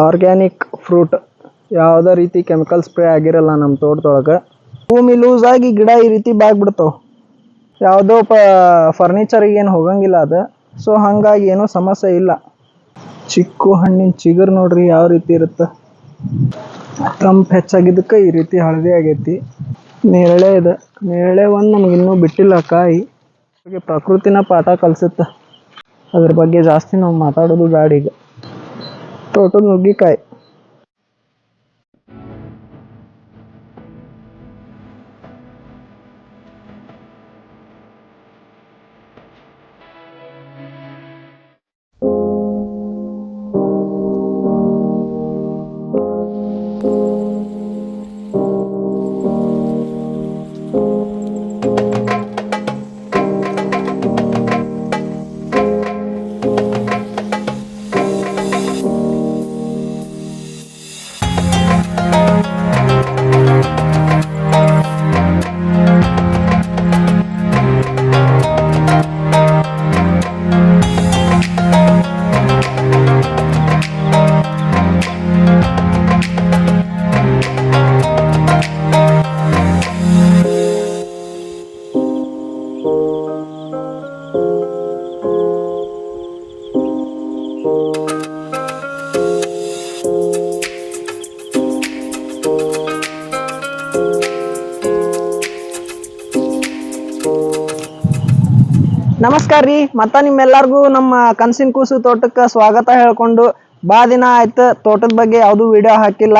Organic fruit ಯಾವುದೇ ರೀತಿ chemical spray ಆಗಿರಲ್ಲ ನಮ್ಮ ತೋಟದೊಳಗೆ. ಭೂಮಿ ಲೂಸ್ ಆಗಿ ಗಿಡ ಈ ರೀತಿ ಬಾಗ್ಬಿಡ್ತಾವೆ. ಯಾವುದೋ ಪ ಫರ್ನಿಚರಿಗೆ ಏನು ಹೋಗಂಗಿಲ್ಲ ಅದು. ಸೊ ಹಾಗಾಗಿ ಏನೂ ಸಮಸ್ಯೆ ಇಲ್ಲ. ಚಿಕ್ಕು ಹಣ್ಣಿನ ಚಿಗುರು ನೋಡ್ರಿ ಯಾವ ರೀತಿ ಇರುತ್ತೆ. ತಂಪು ಹೆಚ್ಚಾಗಿದ್ದಕ್ಕೆ ಈ ರೀತಿ ಹಳದಿ ಆಗೈತಿ. ನೇರಳೆ ಇದೆ ನೇರಳೆ ಒಂದು ನಮ್ಗೆ ಇನ್ನೂ ಬಿಟ್ಟಿಲ್ಲ ಕಾಯಿ. ಪ್ರಕೃತಿನ ಪಾಠ ಕಲಿಸುತ್ತೆ. ಅದ್ರ ಬಗ್ಗೆ ಜಾಸ್ತಿ ನಾವು ಮಾತಾಡೋದು ಬ್ಯಾಡ ತೋಟದ ನುಗ್ಗಿಕಾಯಿ ನಮಸ್ಕಾರ ರೀ. ಮತ್ತ ನಿಮ್ಮೆಲ್ಲರಿಗೂ ನಮ್ಮ ಕನಸಿನ ಕೂಸು ತೋಟಕ್ಕೆ ಸ್ವಾಗತ ಹೇಳ್ಕೊಂಡು ಬಾ ದಿನ ಆಯ್ತು. ತೋಟದ ಬಗ್ಗೆ ಯಾವುದೂ ವಿಡಿಯೋ ಹಾಕಿಲ್ಲ.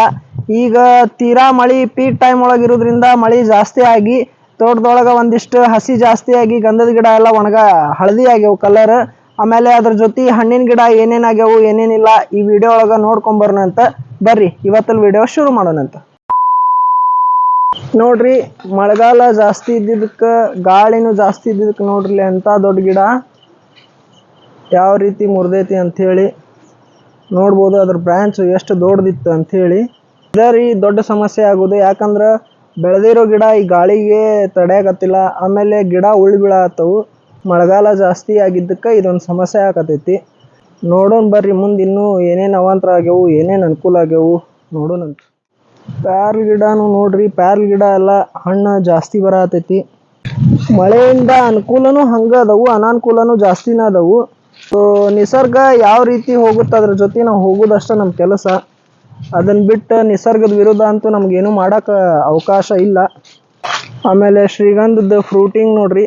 ಈಗ ತೀರಾ ಮಳಿ ಪೀಕ್ ಟೈಮ್ ಒಳಗೆ ಇರೋದ್ರಿಂದ ಮಳಿ ಜಾಸ್ತಿ ಆಗಿ, ತೋಟದೊಳಗೆ ಒಂದಿಷ್ಟು ಹಸಿ ಜಾಸ್ತಿ ಆಗಿ ಗಂಧದ ಗಿಡ ಎಲ್ಲ ಒಣಗ ಹಳದಿ ಆಗ್ಯಾವ ಕಲರ್ ಆಮೇಲೆ ಅದ್ರ ಜೊತೆ ಹಣ್ಣಿನ ಗಿಡ ಏನೇನಾಗ್ಯವು ಏನೇನಿಲ್ಲ, ಈ ವಿಡಿಯೋ ಒಳಗೆ ನೋಡ್ಕೊಂಬರೋಣಂತ ಬರ್ರಿ ಇವತ್ತಲ್ಲಿ ವಿಡಿಯೋ ಶುರು ಮಾಡೋಣಂತ. ನೋಡ್ರಿ, ಮಳೆಗಾಲ ಜಾಸ್ತಿ ಇದ್ದಿದ್ದಕ್ಕೆ, ಗಾಳಿನೂ ಜಾಸ್ತಿ ಇದ್ದಿದ್ದಕ್ಕೆ ನೋಡ್ರಿ ಎಂಥ ದೊಡ್ಡ ಗಿಡ. ಯಾವ ರೀತಿ ಮುರಿದೈತಿ ಅಂಥೇಳಿ ನೋಡ್ಬೋದು, ಅದ್ರ ಬ್ರ್ಯಾಂಚ್ ಎಷ್ಟು ದೊಡ್ಡದಿತ್ತು ಅಂಥೇಳಿ ಇದೇ ರೀ, ದೊಡ್ಡ ಸಮಸ್ಯೆ ಆಗೋದು. ಯಾಕಂದ್ರೆ ಬೆಳೆದಿರೋ ಗಿಡ ಈ ಗಾಳಿಗೆ ತಡೆಯಾಗತ್ತಿಲ್ಲ ಆಮೇಲೆ ಗಿಡ ಉಳಿ ಬೀಳಾತ್ತವು ಮಳೆಗಾಲ ಜಾಸ್ತಿ ಆಗಿದ್ದಕ್ಕೆ ಇದೊಂದು ಸಮಸ್ಯೆ ಆಗತೈತಿ ನೋಡೋಣ ಬರ್ರಿ, ಮುಂದೆ ಇನ್ನೂ ಏನೇನು ಅವಾಂತರ ಆಗ್ಯವು, ಏನೇನು ಅನುಕೂಲ ಆಗ್ಯವು ನೋಡೋಣಂತ ಪ್ಯಾರ್ಲ್ ಗಿಡನು ನೋಡ್ರಿ, ಪ್ಯಾರ್ಲ್ ಗಿಡ ಎಲ್ಲ ಹಣ್ಣು ಜಾಸ್ತಿ ಬರತೈತಿ. ಮಳೆಯಿಂದ ಅನುಕೂಲನೂ ಹಂಗೆ ಅದಾವು, ಅನಾನುಕೂಲನೂ ಜಾಸ್ತಿನೇ ಅದಾವು. ಸೊ ನಿಸರ್ಗ ಯಾವ ರೀತಿ ಹೋಗುತ್ತೆ ಅದ್ರ ಜೊತೆ ನಾವು ಹೋಗೋದಷ್ಟೇ ನಮ್ಮ ಕೆಲಸ. ಅದನ್ನು ಬಿಟ್ಟು ನಿಸರ್ಗದ ವಿರುದ್ಧ ಅಂತೂ ನಮಗೇನು ಮಾಡೋಕೆ ಅವಕಾಶ ಇಲ್ಲ. ಆಮೇಲೆ ಶ್ರೀಗಂಧದ ಫ್ರೂಟಿಂಗ್ ನೋಡ್ರಿ.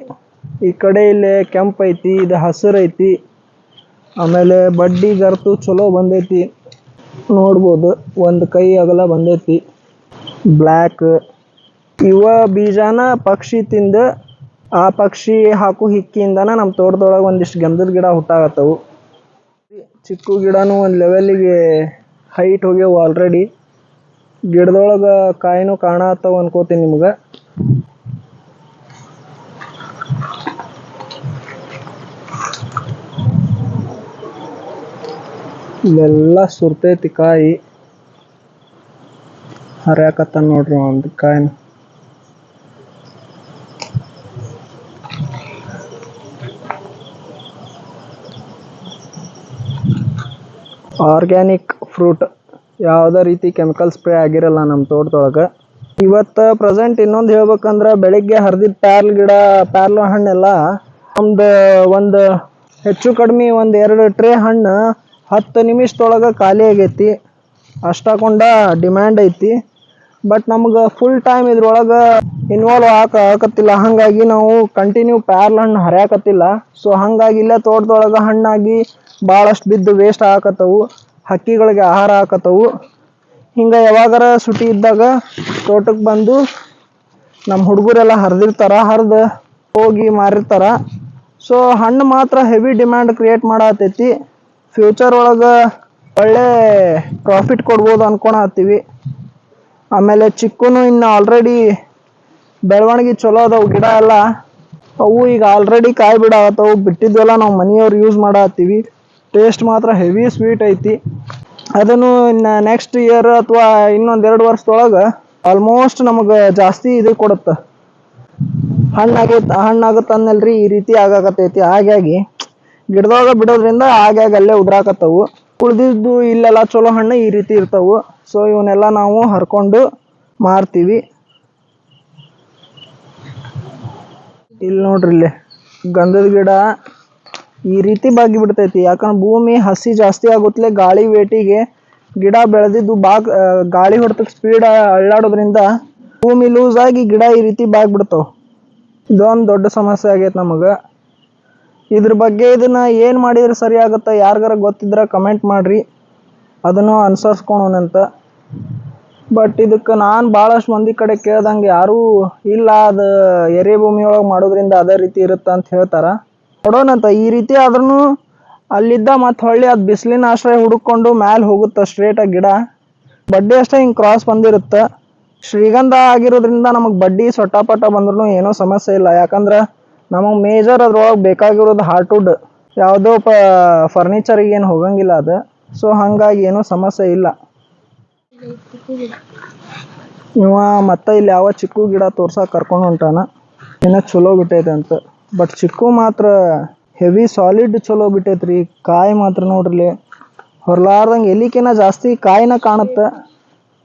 ಈ ಕಡೆ ಇಲ್ಲಿ ಕೆಂಪ್ ಐತಿ ಇದು ಹಸಿರು ಐತಿ ಆಮೇಲೆ ಬಡ್ಡಿ ಗರ್ತು ಚಲೋ ಬಂದೈತಿ. ನೋಡ್ಬೋದು. ಒಂದು ಕೈ ಅಗಲ ಬಂದೈತಿ. ಬ್ಲ್ಯಾಕ್ ಇವ ಬೀಜಾನ ಪಕ್ಷಿ ತಿಂದು ಆ ಪಕ್ಷಿ ಹಾಕು ಹಿಕ್ಕಿಯಿಂದನ ನಮ್ಮ ತೋಟದೊಳಗೆ ಒಂದಿಷ್ಟು ಗಂಧದ ಗಿಡ ಹುಟ್ಟಾಗತ್ತವು ಚಿಕ್ಕು ಗಿಡನೂ ಒಂದು ಲೆವೆಲ್ಲಿಗೆ ಹೈಟ್ ಹೋಗ್ಯವು ಆಲ್ರೆಡಿ ಗಿಡದೊಳಗೆ ಕಾಯಿನೂ ಕಾಣತ್ತವು ಅನ್ಕೋತೀನಿ ನಿಮ್ಗೆ. ಇಲ್ಲೆಲ್ಲ ಸುರ್ತೈತಿ ಕಾಯಿ. ಹರ್ಯಾಕತ್ತ ನೋಡ್ರಿ ಒಂದು ಕಾಯಿನ. ಆರ್ಗ್ಯಾನಿಕ್ ಫ್ರೂಟ್ ಯಾವುದೇ ರೀತಿ ಕೆಮಿಕಲ್ ಸ್ಪ್ರೇ ಆಗಿರಲ್ಲ ನಮ್ಮ ತೋಟದೊಳಗೆ. ಇವತ್ತು ಪ್ರೆಸೆಂಟ್ ಇನ್ನೊಂದು ಹೇಳ್ಬೇಕಂದ್ರೆ ಬೆಳಿಗ್ಗೆ ಹರಿದಿದ್ದ ಪ್ಯಾರ್ಲ್ ಗಿಡ, ಪ್ಯಾರ್ಲ ಹಣ್ಣೆಲ್ಲ. ನಮ್ದು ಒಂದು ಹೆಚ್ಚು ಕಡಿಮೆ ಒಂದು ಎರಡು ಟ್ರೇ ಹಣ್ಣು ಹತ್ತು ನಿಮಿಷದೊಳಗೆ ಖಾಲಿ ಆಗೈತಿ. ಅಷ್ಟಾಕೊಂಡ ಡಿಮ್ಯಾಂಡ್ ಐತಿ. ಬಟ್ ನಮ್ಗೆ ಫುಲ್ ಟೈಮ್ ಇದ್ರೊಳಗೆ ಇನ್ವಾಲ್ವ್ ಆಕ ಹಾಕತ್ತಿಲ್ಲ ಹಾಗಾಗಿ ನಾವು ಕಂಟಿನ್ಯೂ ಪ್ಯಾರ್ಲ ಹಣ್ಣು ಹರಿಯಾಕತ್ತಿಲ್ಲ. ಸೊ ಹಾಗಾಗಿ ಇಲ್ಲೇ ತೋಟದೊಳಗೆ ಹಣ್ಣಾಗಿ ಭಾಳಷ್ಟು ಬಿದ್ದು ವೇಸ್ಟ್ ಹಾಕತ್ತವು ಹಕ್ಕಿಗಳಿಗೆ ಆಹಾರ ಹಾಕತ್ತವು ಹಿಂಗೆ ಯಾವಾಗಾರ ಸುಟಿ ಇದ್ದಾಗ ತೋಟಕ್ಕೆ ಬಂದು ನಮ್ಮ ಹುಡುಗರೆಲ್ಲ ಹರಿದಿರ್ತಾರ, ಹರಿದು ಹೋಗಿ ಮಾರಿರ್ತಾರ. ಸೊ ಹಣ್ಣು ಮಾತ್ರ ಹೆವಿ ಡಿಮ್ಯಾಂಡ್ ಕ್ರಿಯೇಟ್ ಮಾಡತ್ತೈತಿ ಫ್ಯೂಚರ್ ಒಳಗೆ ಒಳ್ಳೆ ಪ್ರಾಫಿಟ್ ಕೊಡ್ಬೋದು ಅನ್ಕೊಳತ್ತೀವಿ ಆಮೇಲೆ ಚಿಕ್ಕನು ಇನ್ನು ಆಲ್ರೆಡಿ ಬೆಳವಣಿಗೆ ಚಲೋ ಅದಾವು ಗಿಡ ಎಲ್ಲ. ಅವು ಈಗ ಆಲ್ರೆಡಿ ಕಾಯಿ ಬಿಡಾಗತ್ತವು ಬಿಟ್ಟಿದ್ದೆಲ್ಲ ನಾವು ಮನೆಯವ್ರು ಯೂಸ್ ಮಾಡತ್ತೀವಿ ಟೇಸ್ಟ್ ಮಾತ್ರ ಹೆವಿ ಸ್ವೀಟ್ ಐತಿ. ಅದನ್ನು ಇನ್ನು ನೆಕ್ಸ್ಟ್ ಇಯರ್ ಅಥವಾ ಇನ್ನೊಂದು ಎರಡು ವರ್ಷದೊಳಗೆ ಆಲ್ಮೋಸ್ಟ್ ನಮಗೆ ಜಾಸ್ತಿ ಇದು ಕೊಡುತ್ತೆ. ಹಣ್ಣಾಗೈತೆ ಹಣ್ಣಾಗುತ್ತೆ ಅನ್ನಲ್ರಿ ಈ ರೀತಿ ಆಗಾಕತ್ತೈತಿ. ಹಾಗಾಗಿ ಗಿಡದೊಳಗೆ ಬಿಡೋದ್ರಿಂದ ಆಗಾಗ ಅಲ್ಲೇ ಉದ್ರಾಕತ್ತವು. ಉಳ್ದಿದ್ದು ಇಲ್ಲೆಲ್ಲ ಚಲೋ ಹಣ್ಣು ಈ ರೀತಿ ಇರ್ತವು. ಸೊ ಇವನ್ನೆಲ್ಲ ನಾವು ಹರ್ಕೊಂಡು ಮಾರ್ತೀವಿ. ಇಲ್ಲಿ ನೋಡ್ರಿ ಇಲ್ಲಿ, ಗಂಧದ ಗಿಡ ಈ ರೀತಿ ಬಾಗಿ ಬಿಡ್ತೈತಿ. ಯಾಕಂದ್ರೆ ಭೂಮಿ ಹಸಿ ಜಾಸ್ತಿ ಆಗುತ್ತಲೇ ಗಾಳಿ ವೇಟಿಗೆ ಗಿಡ ಬೆಳೆದಿದ್ದು ಬಾಗ್ ಗಾಳಿ ಹೊಡೆತಕ್ಕೆ ಸ್ಪೀಡ್ ಅಳ್ಳಾಡೋದ್ರಿಂದ ಭೂಮಿ ಲೂಸ್ ಆಗಿ ಗಿಡ ಈ ರೀತಿ ಬಾಗಿ ಬಿಡ್ತಾವ ಇದೊಂದು ದೊಡ್ಡ ಸಮಸ್ಯೆ ಆಗೈತೆ ನಮಗೆ. ಇದ್ರ ಬಗ್ಗೆ ಇದನ್ನ ಏನು ಮಾಡಿದ್ರೆ ಸರಿ ಆಗುತ್ತೆ ಯಾರಿಗಾರ ಗೊತ್ತಿದ್ರೆ ಕಮೆಂಟ್ ಮಾಡ್ರಿ. ಅದನ್ನು ಅನುಸರಿಸ್ಕೊಳೋಣಂತ ಬಟ್ ಇದಕ್ಕೆ ನಾನು ಭಾಳಷ್ಟು ಮಂದಿ ಕಡೆ ಕೇಳ್ದಂಗೆ ಯಾರೂ ಇಲ್ಲ. ಅದು ಎರೆ ಭೂಮಿಯೊಳಗೆ ಮಾಡೋದ್ರಿಂದ ಅದೇ ರೀತಿ ಇರುತ್ತೆ ಅಂತ ಹೇಳ್ತಾರೆ. ನೋಡೋಣಂತ ಈ ರೀತಿ ಆದ್ರೂ ಅಲ್ಲಿದ್ದ ಮತ್ತು ಹೊಳ್ಳಿ ಅದು ಬಿಸಿಲಿನ ಆಶ್ರಯ ಹುಡುಕೊಂಡು ಮ್ಯಾಲೆ ಹೋಗುತ್ತೆ ಸ್ಟ್ರೇಟಾಗಿ ಗಿಡ. ಬಡ್ಡಿ ಅಷ್ಟೇ ಹಿಂಗೆ ಕ್ರಾಸ್ ಬಂದಿರುತ್ತೆ. ಶ್ರೀಗಂಧ ಆಗಿರೋದ್ರಿಂದ ನಮಗೆ ಬಡ್ಡಿ ಸೊಟ್ಟಾಪಟ್ಟ ಬಂದ್ರೂ ಏನೋ ಸಮಸ್ಯೆ ಇಲ್ಲ. ಯಾಕಂದ್ರೆ ನಮಗೆ ಮೇಜರ್ ಅದ್ರೊಳಗೆ ಬೇಕಾಗಿರೋದು ಹಾರ್ಟ್ವುಡ್ ಯಾವುದೋ ಪ ಫರ್ನಿಚರಿಗೆ ಏನು ಹೋಗಂಗಿಲ್ಲ ಅದು. ಸೊ ಹಾಗಾಗಿ ಏನೂ ಸಮಸ್ಯೆ ಇಲ್ಲ. ಇವ ಮತ್ತೆ ಇಲ್ಲಿ ಯಾವ ಚಿಕ್ಕು ಗಿಡ ತೋರ್ಸಕ್ಕೆ ಕರ್ಕೊಂಡು ಹೊಂಟಾನ. ಏನೋ ಚಲೋ ಬಿಟ್ಟೈತೆ ಅಂತ. ಬಟ್ ಚಿಕ್ಕು ಮಾತ್ರ ಹೆವಿ ಸಾಲಿಡ್ ಚಲೋ ಬಿಟ್ಟೈತ್ರಿ. ಕಾಯಿ ಮಾತ್ರ ನೋಡ್ರಿ. ಹೊರಲಾರ್ದಂಗೆ ಎಲಿಕಿನ ಜಾಸ್ತಿ ಕಾಯಿನ ಕಾಣುತ್ತೆ.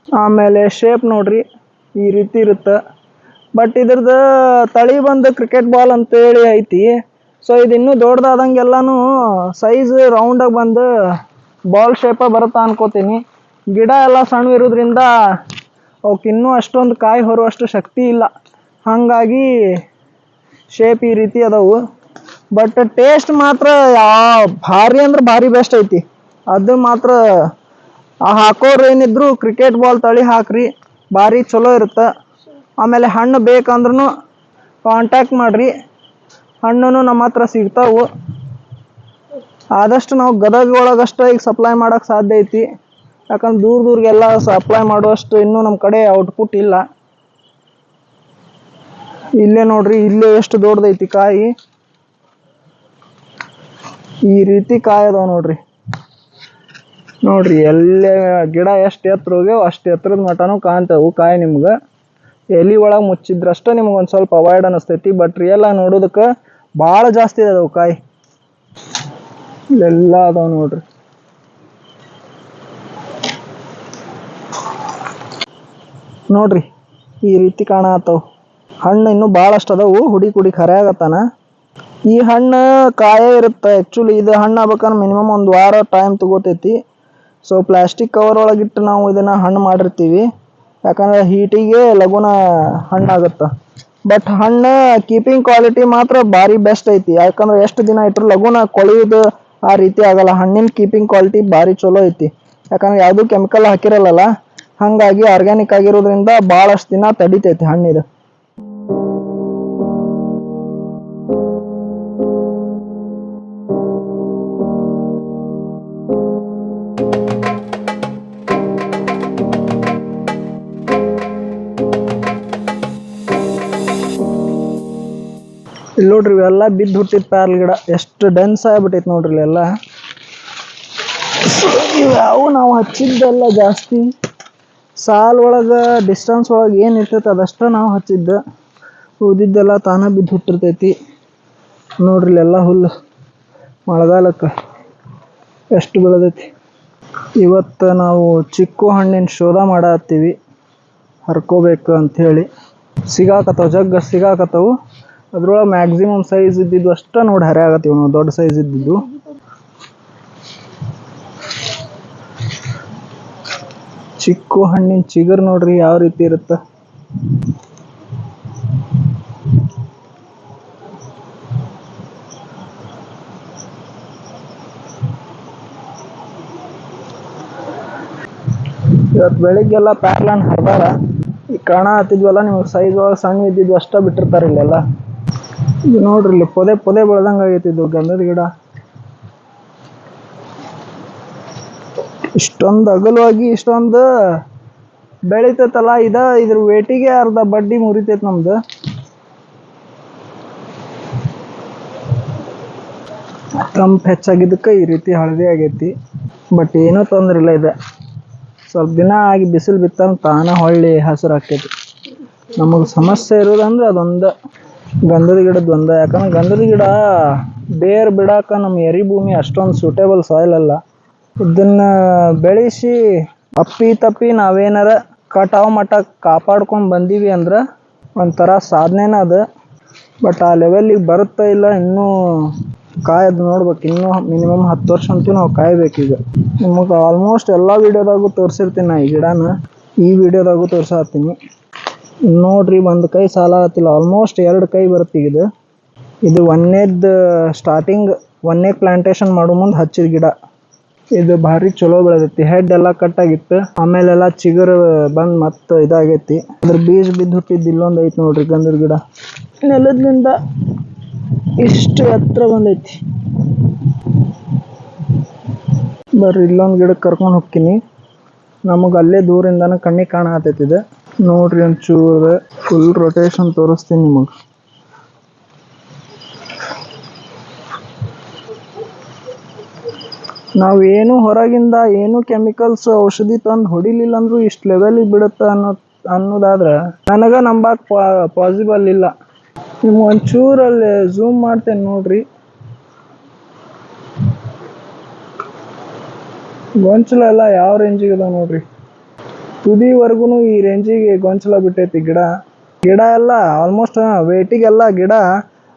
ಆಮೇಲೆ ಶೇಪ್ ನೋಡ್ರಿ. ಈ ರೀತಿ ಇರುತ್ತೆ. ಬಟ್ ಇದ್ರದ್ದು ತಳಿ ಬಂದು ಕ್ರಿಕೆಟ್ ಬಾಲ್ ಅಂತೇಳಿ ಐತಿ. ಸೊ ಇದು ಇನ್ನೂ ದೊಡ್ಡದಾದಂಗೆಲ್ಲನೂ ಸೈಜ್ ರೌಂಡಾಗಿ ಬಂದು ಬಾಲ್ ಶೇಪ ಬರುತ್ತಾ ಅನ್ಕೋತೀನಿ. ಗಿಡ ಎಲ್ಲ ಸಣ್ಣ ಇರೋದ್ರಿಂದ ಅವಕ್ಕೆ ಇನ್ನೂ ಅಷ್ಟೊಂದು ಕಾಯಿ ಹೊರುವಷ್ಟು ಶಕ್ತಿ ಇಲ್ಲ. ಹಾಗಾಗಿ ಶೇಪ್ ಈ ರೀತಿ ಅದಾವು. ಬಟ್ ಟೇಸ್ಟ್ ಮಾತ್ರ ಯಾ ಭಾರಿ ಅಂದ್ರೆ ಭಾರಿ ಬೆಸ್ಟ್ ಐತಿ. ಅದು ಮಾತ್ರ ಆ ಹಾಕೋರು ಏನಿದ್ರು ಕ್ರಿಕೆಟ್ ಬಾಲ್ ತಳಿ ಹಾಕ್ರಿ. ಭಾರಿ ಚಲೋ ಇರುತ್ತೆ. ಆಮೇಲೆ ಹಣ್ಣು ಬೇಕಂದ್ರೂ ಕಾಂಟ್ಯಾಕ್ಟ್ ಮಾಡಿರಿ. ಹಣ್ಣು ನಮ್ಮ ಹತ್ರ ಸಿಗ್ತಾವೆ. ಆದಷ್ಟು ನಾವು ಗದಗ ಒಳಗಷ್ಟೇ ಈಗ ಸಪ್ಲೈ ಮಾಡೋಕ್ಕೆ ಸಾಧ್ಯ ಐತಿ. ಯಾಕಂದ್ರೆ ದೂರ ದೂರಿಗೆಲ್ಲ ಸಪ್ಲೈ ಮಾಡುವಷ್ಟು ಇನ್ನೂ ನಮ್ಮ ಕಡೆ ಔಟ್ಪುಟ್ ಇಲ್ಲ. ಇಲ್ಲೇ ನೋಡ್ರಿ, ಇಲ್ಲೇ ಎಷ್ಟು ದೊಡ್ಡದೈತಿ ಕಾಯಿ. ಈ ರೀತಿ ಕಾಯಿ ನೋಡ್ರಿ. ನೋಡ್ರಿ, ಎಲ್ಲೇ ಗಿಡ ಎಷ್ಟು ಎತ್ತರ ಹೋಗ್ಯಾವ ಅಷ್ಟು ಎತ್ತರದ ಮಟನೂ ಕಾಣ್ತಾವು ಕಾಯಿ ನಿಮ್ಗೆ. ಎಲಿ ಒಳಗೆ ಮುಚ್ಚಿದ್ರಷ್ಟೇ ನಿಮಗೆ ಒಂದು ಸ್ವಲ್ಪ ಅವಾಯ್ಡ್ ಅನಿಸ್ತೈತಿ ಬಟ್ ರಿಯಲ್ ಆಗಿ ನೋಡೋದಕ್ಕೆ ಭಾಳ ಜಾಸ್ತಿ ಅದಾವು ಕಾಯಿ. ಇಲ್ಲೆಲ್ಲ ಅದಾವ ನೋಡ್ರಿ. ನೋಡ್ರಿ, ಈ ರೀತಿ ಕಾಣತ್ತಾವ ಹಣ್ಣು ಇನ್ನೂ ಭಾಳಷ್ಟು ಅದಾವು ಹುಡಿ ಕುಡಿ ಖರೆ ಆಗತ್ತಾನ. ಈ ಹಣ್ಣು ಕಾಯೇ ಇರುತ್ತೆ ಆ್ಯಕ್ಚುಲಿ ಇದು ಹಣ್ಣು ಆಗ್ಬೇಕಂದ್ರೆ ಮಿನಿಮಮ್ ಒಂದು ವಾರ ಟೈಮ್ ತಗೋತೈತಿ. ಸೊ ಪ್ಲಾಸ್ಟಿಕ್ ಕವರ್ ಒಳಗಿಟ್ಟು ನಾವು ಇದನ್ನು ಹಣ್ಣು ಮಾಡಿರ್ತೀವಿ. ಯಾಕಂದ್ರೆ ಹೀಟಿಗೆ ಲಗುನ ಹಣ್ಣಾಗುತ್ತೆ. ಬಟ್ ಹಣ್ಣು ಕೀಪಿಂಗ್ ಕ್ವಾಲಿಟಿ ಮಾತ್ರ ಭಾರಿ ಬೆಸ್ಟ್ ಐತಿ. ಯಾಕಂದ್ರೆ ಎಷ್ಟು ದಿನ ಇಟ್ಟರು ಲಗುನ ಕೊಳೆಯೋದು ಆ ರೀತಿ ಆಗಲ್ಲ. ಹಣ್ಣಿನ ಕೀಪಿಂಗ್ ಕ್ವಾಲಿಟಿ ಭಾರಿ ಚಲೋ ಐತಿ. ಯಾಕಂದ್ರೆ ಯಾವುದೂ ಕೆಮಿಕಲ್ ಹಾಕಿರಲ್ಲಲ್ಲ, ಹಾಗಾಗಿ ಆರ್ಗ್ಯಾನಿಕ್ ಆಗಿರೋದ್ರಿಂದ ಭಾಳಷ್ಟು ದಿನ ತಡಿತೈತಿ ಹಣ್ಣಿದು. ಇಲ್ಲಿ ನೋಡ್ರಿ ಇವೆಲ್ಲ ಬಿದ್ದು ಹುಟ್ಟಿದ ಪ್ಯಾರ್ಲ್ ಗಿಡ. ಎಷ್ಟು ಡೆನ್ಸ್ ಆಗ್ಬಿಟ್ಟೈತೆ ನೋಡ್ರಿ ಇಲ್ಲೆಲ್ಲ. ಇವ್ಯಾವು ನಾವು ಹಚ್ಚಿದ್ದೆಲ್ಲ ಜಾಸ್ತಿ. ಸಾಲ್ ಒಳಗೆ ಡಿಸ್ಟೆನ್ಸ್ ಒಳಗೆ ಏನು ಇರ್ತೈತೆ ಅದಷ್ಟ ನಾವು ಹಚ್ಚಿದ್ದೆ. ಉದಿದ್ದೆಲ್ಲ ತಾನೇ ಬಿದ್ದು ಹುಟ್ಟಿರ್ತೈತಿ. ನೋಡ್ರಿ ಇಲ್ಲೆಲ್ಲ ಹುಲ್ಲು. ಮಳೆಗಾಲಕ್ಕೆ ಎಷ್ಟು ಬೆಳೆದೈತಿ. ಇವತ್ತು ನಾವು ಚಿಕ್ಕು ಹಣ್ಣಿನ ಶೋಧ ಮಾಡತ್ತೀವಿ. ಹರ್ಕೋಬೇಕು ಅಂಥೇಳಿ ಸಿಗಾಕತ್ತವು, ಜಗ್ಗ ಸಿಗಾಕತ್ತಾವು. ಅದ್ರೊಳಗೆ ಮ್ಯಾಕ್ಸಿಮಮ್ ಸೈಜ್ ಇದ್ದಿದ್ದು ಅಷ್ಟೇ ನೋಡಿ ಹರೆ ಆಗತ್ತೀವಿ ನಾವು ದೊಡ್ಡ ಸೈಜ್ ಇದ್ದಿದ್ದು. ಚಿಕ್ಕು ಹಣ್ಣಿನ ಚಿಗರ್ ನೋಡ್ರಿ ಯಾವ ರೀತಿ ಇರುತ್ತೆ. ಇವತ್ತು ಬೆಳಿಗ್ಗೆಲ್ಲ ಪ್ಯಾಕ್ಲಾನ್ ಹರ್ದಾರ, ಈ ಕಣ ಹತ್ತಿದ್ವಲ್ಲ, ನಿಮಗೆ ಸೈಜ್ ಒಳಗೆ ಸಣ್ಣ ಇದ್ದಿದ್ವು ಅಷ್ಟ ಬಿಟ್ಟಿರ್ತಾರೆ ಇಲ್ಲೆಲ್ಲ. ಇದು ನೋಡ್ರಿ ಇಲ್ಲಿ ಪೊದೆ ಪೊದೆ ಬೆಳೆದಂಗ ಆಗೈತಿ ಇದು ಗಂಧದ ಗಿಡ. ಇಷ್ಟೊಂದು ಅಗಲವಾಗಿ ಇಷ್ಟೊಂದು ಬೆಳಿತೈತಲ್ಲ ಇದ, ಇದ್ರ ವೇಟಿಗೆ ಅರ್ಧ ಬಡ್ಡಿ ಮುರಿತೈತಿ ನಮ್ದು. ತಂಪು ಹೆಚ್ಚಾಗಿದ್ದಕ್ಕೆ ಈ ರೀತಿ ಹಳದಿ ಆಗೈತಿ. ಬಟ್ ಏನೂ ತೊಂದ್ರೆ ಇಲ್ಲ ಇದೆ. ಸ್ವಲ್ಪ ದಿನ ಆಗಿ ಬಿಸಿಲು ಬಿತ್ತಂದ್ರೆ ತಾನ ಹೊಳ್ಳಿ ಹಸಿರು ಆಕೈತಿ ನಮಗೆ ಸಮಸ್ಯೆ ಇರೋದಂದ್ರೆ ಅದೊಂದು. ಗಂಧದ ಗಿಡದ ಒಂದ ಯಾಕಂದ್ರೆ ಗಂಧದ ಗಿಡ ಬೇರ್ ಬಿಡಾಕ ನಮ್ಮ ಎರಿ ಭೂಮಿ ಅಷ್ಟೊಂದು ಸೂಟೇಬಲ್ ಸಾಯಿಲ್ ಅಲ್ಲ. ಇದನ್ನ ಬೆಳೆಸಿ ಅಪ್ಪಿ ತಪ್ಪಿ ನಾವೇನಾರ ಕಟಾವ್ ಮಟ್ಟ ಕಾಪಾಡ್ಕೊಂಡು ಬಂದೀವಿ ಅಂದ್ರೆ ಒಂಥರ ಸಾಧನೆನ ಅದು. ಬಟ್ ಆ ಲೆವೆಲಿಗೆ ಬರುತ್ತಾ ಇಲ್ಲ, ಇನ್ನೂ ಕಾಯೋದು ನೋಡ್ಬೇಕು. ಇನ್ನೂ ಮಿನಿಮಮ್ ಹತ್ತು ವರ್ಷ ಅಂತೂ ನಾವು ಕಾಯ್ಬೇಕೀಗ. ನಿಮಗೆ ಆಲ್ಮೋಸ್ಟ್ ಎಲ್ಲ ವೀಡಿಯೋದಾಗೂ ತೋರಿಸಿರ್ತೀನಿ ನಾ ಈ ಗಿಡನ. ಈ ವಿಡಿಯೋದಾಗೂ ತೋರ್ಸಾತ್ತೀನಿ ನೋಡ್ರಿ ಒಂದು ಕೈ ಸಾಲ ಆಗತ್ತಿಲ್ಲ ಆಲ್ಮೋಸ್ಟ್ ಎರಡು ಕೈ ಬರುತ್ತೆ ಈಗ ಇದು. ಇದು ಒಂದೇದ್ದು ಸ್ಟಾರ್ಟಿಂಗ್ ಒಂದೇ ಪ್ಲಾಂಟೇಶನ್ ಮಾಡೋ ಮುಂದೆ ಹಚ್ಚಿದ ಗಿಡ. ಇದು ಭಾರಿ ಚಲೋ ಬೆಳೆದೈತಿ. ಹೆಡ್ ಎಲ್ಲ ಕಟ್ ಆಗಿತ್ತು. ಆಮೇಲೆಲ್ಲ ಚಿಗುರು ಬಂದ್ ಮತ್ತೆ ಇದಾಗೈತಿ. ಅದ್ರ ಬೀಜ ಬಿದ್ದು ಹುಟ್ಟಿದ್ದು ಇಲ್ಲೊಂದು ಐತಿ ನೋಡ್ರಿ ಗಂಧದ ಗಿಡ. ನೆಲದಿಂದ ಇಷ್ಟು ಹತ್ರ ಬಂದೈತಿ. ಬರ್ರಿ ಇಲ್ಲೊಂದು ಗಿಡಕ್ಕೆ ಕರ್ಕೊಂಡು ಹೋಗ್ತೀನಿ. ನಮಗೆ ಅಲ್ಲೇ ದೂರಿಂದಾನ ಕಣ್ಣಿಗೆ ಕಾಣ ಇದು. ನೋಡ್ರಿ ಒಂಚೂರು ಫುಲ್ ರೊಟೇಷನ್ ತೋರಿಸ್ತೀನಿ ನಿಮಗೆ. ನಾವು ಏನು ಹೊರಗಿಂದ ಏನು ಕೆಮಿಕಲ್ಸ್ ಔಷಧಿ ತಂದು ಹೊಡಿಲಿಲ್ಲ ಅಂದ್ರು ಇಷ್ಟು ಲೆವೆಲಿಗೆ ಬಿಡುತ್ತೆ ಅನ್ನೋ ಅನ್ನೋದಾದ್ರೆ ನನಗೆ ನಂಬಕ್ ಪಾಸಿಬಲ್ ಇಲ್ಲ. ನಿಮ್ಗೆ ಒಂಚೂರಲ್ಲಿ ಝೂಮ್ ಮಾಡ್ತೇನೆ ನೋಡ್ರಿ. ಗೊಂಚಲ ಎಲ್ಲ ಯಾವ ರೇಂಜಿಗೆ ಅದಾವ ನೋಡ್ರಿ. ತುದಿವರೆಗೂ ಈ ರೇಂಜಿಗೆ ಗೊಂಚಲ ಬಿಟ್ಟೈತಿ ಗಿಡ. ಗಿಡ ಎಲ್ಲ ಆಲ್ಮೋಸ್ಟ್ ವೇಟಿಗೆಲ್ಲ ಗಿಡ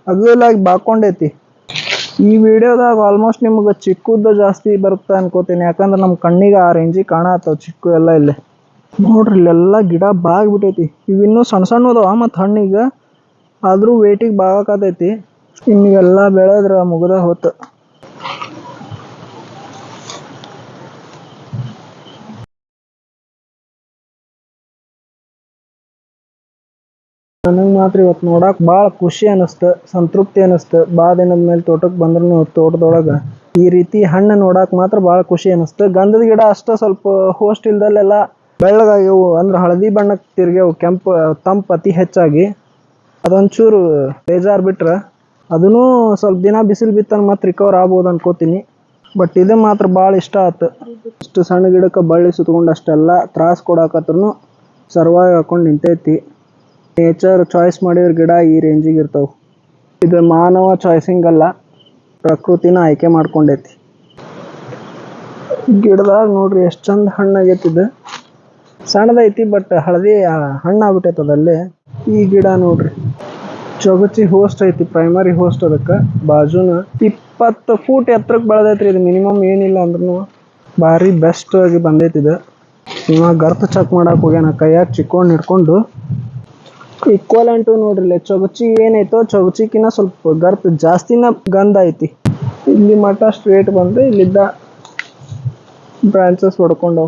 ಅಗಲಾಗಿ ಬಾಕೊಂಡೈತಿ. ಈ ವಿಡಿಯೋದಾಗ ಆಲ್ಮೋಸ್ಟ್ ನಿಮ್ಗೆ ಚಿಕ್ಕದ್ದು ಜಾಸ್ತಿ ಬರುತ್ತೆ ಅನ್ಕೋತೀನಿ. ಯಾಕಂದ್ರೆ ನಮ್ಮ ಕಣ್ಣಿಗೆ ಆ ರೇಂಜಿ ಕಾಣತ್ತವ ಚಿಕ್ಕು ಎಲ್ಲ ಇಲ್ಲೇ. ನೋಡ್ರಿ, ಇಲ್ಲೆಲ್ಲ ಗಿಡ ಬಾಗ್ಬಿಟ್ಟೈತಿ. ಇವಿನ್ನೂ ಸಣ್ಣ ಸಣ್ಣ ಅದಾವ, ಮತ್ತು ಹಣ್ಣಿಗೆ. ಆದರೂ ವೇಟಿಗೆ ಬಾಗಕತೈತಿ. ಇವೆಲ್ಲ ಬೆಳೆದ್ರೆ ಮುಗ್ದ ಹೊತ್ತು. ನನಗೆ ಮಾತ್ರ ಇವತ್ತು ನೋಡಕ್ ಭಾಳ ಖುಷಿ ಅನಿಸ್ತು, ಸಂತೃಪ್ತಿ ಅನಿಸ್ತು. ಭಾಳ ದಿನದ ಮೇಲೆ ತೋಟಕ್ಕೆ ಬಂದ್ರೂ ತೋಟದೊಳಗೆ. ಈ ರೀತಿ ಹಣ್ಣು ನೋಡಕ್ ಮಾತ್ರ ಭಾಳ ಖುಷಿ ಅನಿಸ್ತು. ಗಂಧದ ಗಿಡ ಅಷ್ಟ ಸ್ವಲ್ಪ ಹೋಸ್ಟ್ ಇಲ್ದಲ್ಲೆಲ್ಲ ಬೆಳ್ಳಗಾಗ್ಯವು. ಅಂದ್ರೆ ಹಳದಿ ಬಣ್ಣಕ್ಕೆ ತಿರ್ಗ್ಯಾವು. ಕೆಂಪು, ತಂಪು ಅತಿ ಹೆಚ್ಚಾಗಿ. ಅದೊಂಚೂರು ಬೇಜಾರು ಬಿಟ್ರೆ ಅದೂ ಸ್ವಲ್ಪ ದಿನ ಬಿಸಿಲು ಬಿತ್ತಂಗೆ ಮತ್ತೆ ರಿಕವರ್ ಆಗ್ಬೋದು ಅನ್ಕೋತೀನಿ. ಬಟ್ ಇದು ಮಾತ್ರ ಭಾಳ ಇಷ್ಟ ಆಯ್ತು ಇಷ್ಟು ಸಣ್ಣ ಗಿಡಕ್ಕೆ ಬಳ್ಳಿ ಸುತ್ಕೊಂಡು ಅಷ್ಟೆಲ್ಲ ತ್ರಾಸು ಕೊಡಕತ್ರೂ ಸರ್ವೈವ್ ಹಾಕೊಂಡು ನಿಂತೈತಿ. ನೇಚರ್ ಚಾಯ್ಸ್ ಮಾಡಿರೋ ಗಿಡ ಈ ರೇಂಜಿಗೆ ಇರ್ತಾವೆ. ಇದು ಮಾನವ ಚಾಯ್ಸಿಂಗ್ ಅಲ್ಲ, ಪ್ರಕೃತಿನ ಆಯ್ಕೆ ಮಾಡ್ಕೊಂಡೈತಿ. ಗಿಡದಾಗ ನೋಡ್ರಿ ಎಷ್ಟು ಚಂದ ಇದು ಸಣ್ಣದೈತಿ ಬಟ್ ಹಳದಿ ಹಣ್ಣು ಆಗ್ಬಿಟ್ಟೈತೆ ಅದಲ್ಲಿ ಈ ಗಿಡ ನೋಡ್ರಿ. ಚೊಗಚಿ ಹೋಸ್ಟ್ ಐತಿ ಪ್ರೈಮರಿ ಹೋಸ್ಟ್ ಅದಕ್ಕೆ. ಬಾಜುನ ಇಪ್ಪತ್ತು ಫೂಟ್ ಎತ್ತರಕ್ಕೆ ಬೆಳೆದೈತ್ರಿ, ಇದು ಮಿನಿಮಮ್ ಏನಿಲ್ಲ ಅಂದ್ರೂ ಭಾರಿ ಬೆಸ್ಟ್ ಆಗಿ ಬಂದೈತಿ ಇದು. ಗರ್ತ ಗರ್ತ್ ಚೆಕ್ ಮಾಡಕ್ ಹೋಗ್ಯಾನ, ಕೈಯಾಗ ಚಿಕ್ಕೊಂಡು ಹಿಡ್ಕೊಂಡು. ಈಕ್ವಲೆಂಟು ನೋಡ್ರಿ ಚೊಗಚಿ ಏನೈತೋ ಚೊಗಚಿಕಿನ ಸ್ವಲ್ಪ ಗರ್ತ್ ಜಾಸ್ತಿನ ಗಂಧ ಐತಿ. ಇಲ್ಲಿ ಮಠ ಸ್ಟ್ರೇಟ್ ಬಂದ್ರೆ ಇಲ್ಲಿದ್ದ ಬ್ರಾಂಚಸ್ ಹೊಡ್ಕೊಂಡು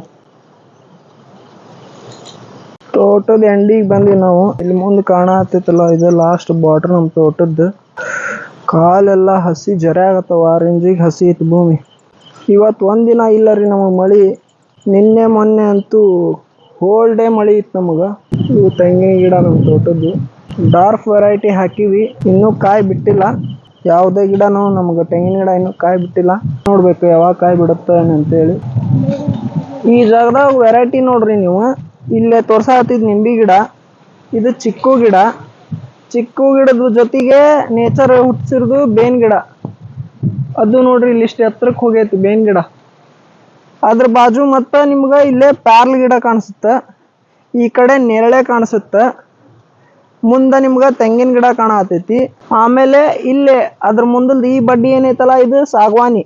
ತೋಟದ ಎಂಡಿಗೆ ಬಂದ್ವಿ ನಾವು. ಇಲ್ಲಿ ಮುಂದೆ ಕಾಣತ್ತೈತಲ್ಲ ಇದು ಲಾಸ್ಟ್ ಬಾರ್ಡರ್ ನಮ್ಮ ತೋಟದ್ದು. ಕಾಲೆಲ್ಲ ಹಸಿ ಜರ ಆಗತ್ತವ ಆರೆಂಜಿಗೆ ರೇಂಜಿಗೆ ಹಸಿ ಐತಿ ಭೂಮಿ. ಇವತ್ತು ಒಂದಿನ ಇಲ್ಲ ರೀ ನಮಗೆ ಮಳಿ. ನಿನ್ನೆ, ಮೊನ್ನೆ ಅಂತೂ ಹೋಲ್ ಡೇ ಮಳಿ ಇತ್ತು ನಮಗೆ. ಇವು ತೆಂಗಿನ ಗಿಡ ನಮ್ಮ ತೋಟದ್ದು. ಡಾರ್ಕ್ ವೆರೈಟಿ ಹಾಕಿವಿ. ಇನ್ನೂ ಕಾಯಿ ಬಿಟ್ಟಿಲ್ಲ. ಯಾವುದೇ ಗಿಡನೂ ನಮಗೆ ತೆಂಗಿನ ಗಿಡ ಇನ್ನೂ ಕಾಯಿ ಬಿಟ್ಟಿಲ್ಲ. ನೋಡಬೇಕು ಯಾವಾಗ ಕಾಯಿ ಬಿಡುತ್ತೆ ಅಂತೇಳಿ ಈ ಜಾಗದಾಗ ವೆರೈಟಿ ನೋಡ್ರಿ ನೀವು. ಇಲ್ಲೇ ತೋರ್ಸಾತಿದ್ ನಿಂಬಿ ಗಿಡ, ಇದು ಚಿಕ್ಕು ಗಿಡ. ಚಿಕ್ಕು ಗಿಡದ ಜೊತೆಗೆ ನೇಚರ್ ಹುಟ್ಟಿಸಿರೋದು ಬೇನ್ ಗಿಡ. ಅದು ನೋಡ್ರಿ ಇಲ್ಲಿ ಇಷ್ಟು ಎತ್ತರಕ್ಕೆ ಹೋಗೈತಿ ಬೇನ್ ಗಿಡ. ಅದ್ರ ಬಾಜು ಮತ್ತ ನಿಮ್ಗ ಇಲ್ಲೇ ಪ್ಯಾರ್ಲ್ ಗಿಡ ಕಾಣಿಸುತ್ತೆ. ಈ ಕಡೆ ನೇರಳೆ ಕಾಣಿಸುತ್ತ. ಮುಂದ ನಿಮ್ಗ ತೆಂಗಿನ ಗಿಡ ಕಾಣತೈತಿ. ಆಮೇಲೆ ಇಲ್ಲೇ ಅದ್ರ ಮುಂದಲ್ದು ಈ ಬಡ್ಡಿ ಏನೈತಲ್ಲ ಇದು? ಸಾಗವಾನಿ.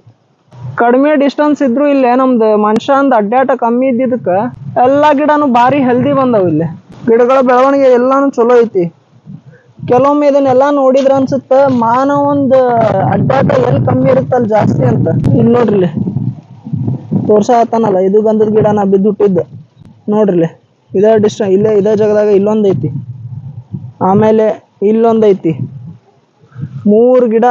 ಕಡಿಮೆ ಡಿಸ್ಟೆನ್ಸ್ ಇದ್ರು ಇಲ್ಲೇ ನಮ್ದು ಮನುಷ್ಯಂದ್ ಅಡ್ಡಾಟ ಕಮ್ಮಿ ಇದ್ದಿದ್ದಕ್ಕ ಎಲ್ಲಾ ಗಿಡನು ಭಾರಿ ಹೆಲ್ದಿ ಬಂದವು ಇಲ್ಲಿ. ಗಿಡಗಳ ಬೆಳವಣಿಗೆ ಎಲ್ಲಾನು ಚಲೋ ಐತಿ. ಕೆಲವೊಮ್ಮೆ ಇದನ್ನೆಲ್ಲ ನೋಡಿದ್ರ ಅನ್ಸುತ್ತ ಒಂದು ಅಡ್ಡಾಟ ಎಲ್ಲಿ ಕಮ್ಮಿ ಇರುತ್ತಲ್ಲ ಜಾಸ್ತಿ ಅಂತ. ಇಲ್ಲಿ ನೋಡ್ರಿ ತೋರ್ಸಾತನಲ್ಲ ಇದು ಗಂಧದ ಗಿಡ ನಾ ಬಿದ್ದು ಹುಟ್ಟಿದ್ದು ನೋಡ್ರಿ ಇದೇ ಡಿಸ್ಟ ಇಲ್ಲೇ, ಇದೇ ಜಾಗದಾಗ ಇಲ್ಲೊಂದೈತಿ ಆಮೇಲೆ ಇಲ್ಲೊಂದೈತಿ ಮೂರು ಗಿಡ.